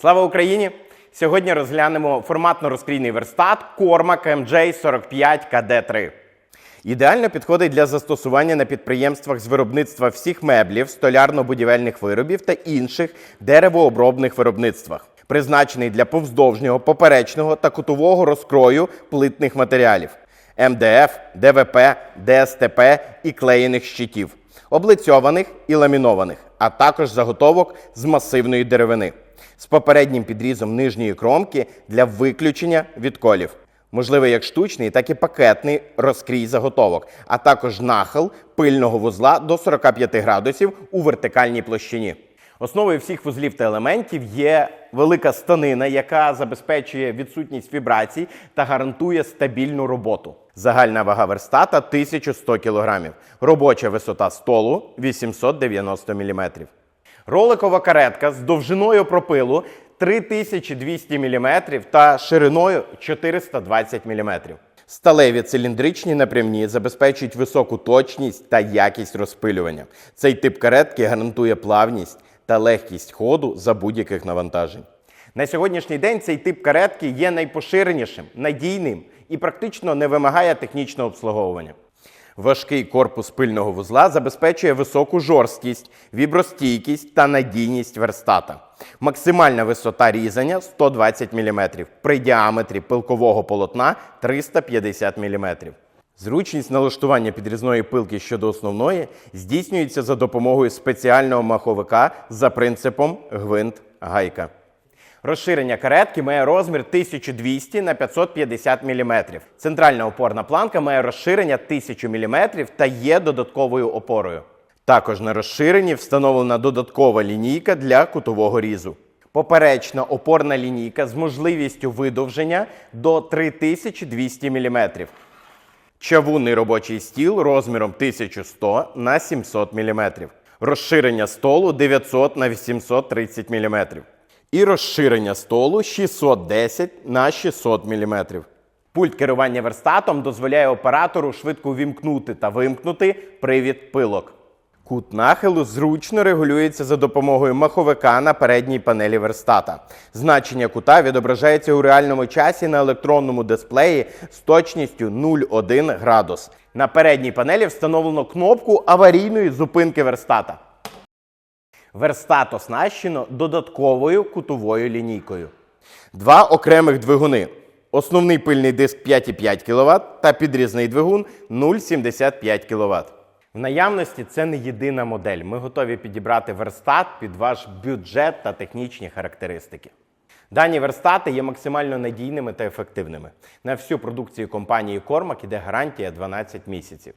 Слава Україні! Сьогодні розглянемо форматно-розкрійний верстат Cormac MJ45 KD3. Ідеально підходить для застосування на підприємствах з виробництва всіх меблів, столярно-будівельних виробів та інших деревообробних виробництвах. Призначений для повздовжнього, поперечного та кутового розкрою плитних матеріалів МДФ, ДВП, ДСТП і клеєних щитів, облицьованих і ламінованих, а також заготовок з масивної деревини з попереднім підрізом нижньої кромки для виключення відколів. Можливий як штучний, так і пакетний розкрій заготовок, а також нахил пильного вузла до 45 градусів у вертикальній площині. Основою всіх вузлів та елементів є велика станина, яка забезпечує відсутність вібрацій та гарантує стабільну роботу. Загальна вага верстата 1100 кг. Робоча висота столу 890 мм. Роликова каретка з довжиною пропилу 3200 мм та шириною 420 мм. Сталеві циліндричні напрямні забезпечують високу точність та якість розпилювання. Цей тип каретки гарантує плавність та легкість ходу за будь-яких навантажень. На сьогоднішній день цей тип каретки є найпоширенішим, надійним і практично не вимагає технічного обслуговування. Важкий корпус пильного вузла забезпечує високу жорсткість, вібростійкість та надійність верстата. Максимальна висота різання 120 мм, при діаметрі пилкового полотна 350 мм. Зручність налаштування підрізної пилки щодо основної здійснюється за допомогою спеціального маховика за принципом гвинт-гайка. Розширення каретки має розмір 1200 на 550 мм. Центральна опорна планка має розширення 1000 мм та є додатковою опорою. Також на розширенні встановлена додаткова лінійка для кутового різу. Поперечна опорна лінійка з можливістю видовження до 3200 мм. Чавунний робочий стіл розміром 1100 на 700 мм. Розширення столу 900 на 830 мм. І розширення столу 610 на 600 мм. Пульт керування верстатом дозволяє оператору швидко увімкнути та вимкнути привід пилок. Кут нахилу зручно регулюється за допомогою маховика на передній панелі верстата. Значення кута відображається у реальному часі на електронному дисплеї з точністю 0,1 градус. На передній панелі встановлено кнопку аварійної зупинки верстата. Верстат оснащено додатковою кутовою лінійкою. Два окремих двигуни. Основний пильний диск 5,5 кВт та підрізний двигун 0,75 кВт. В наявності це не єдина модель. Ми готові підібрати верстат під ваш бюджет та технічні характеристики. Дані верстати є максимально надійними та ефективними. На всю продукцію компанії Cormac іде гарантія 12 місяців.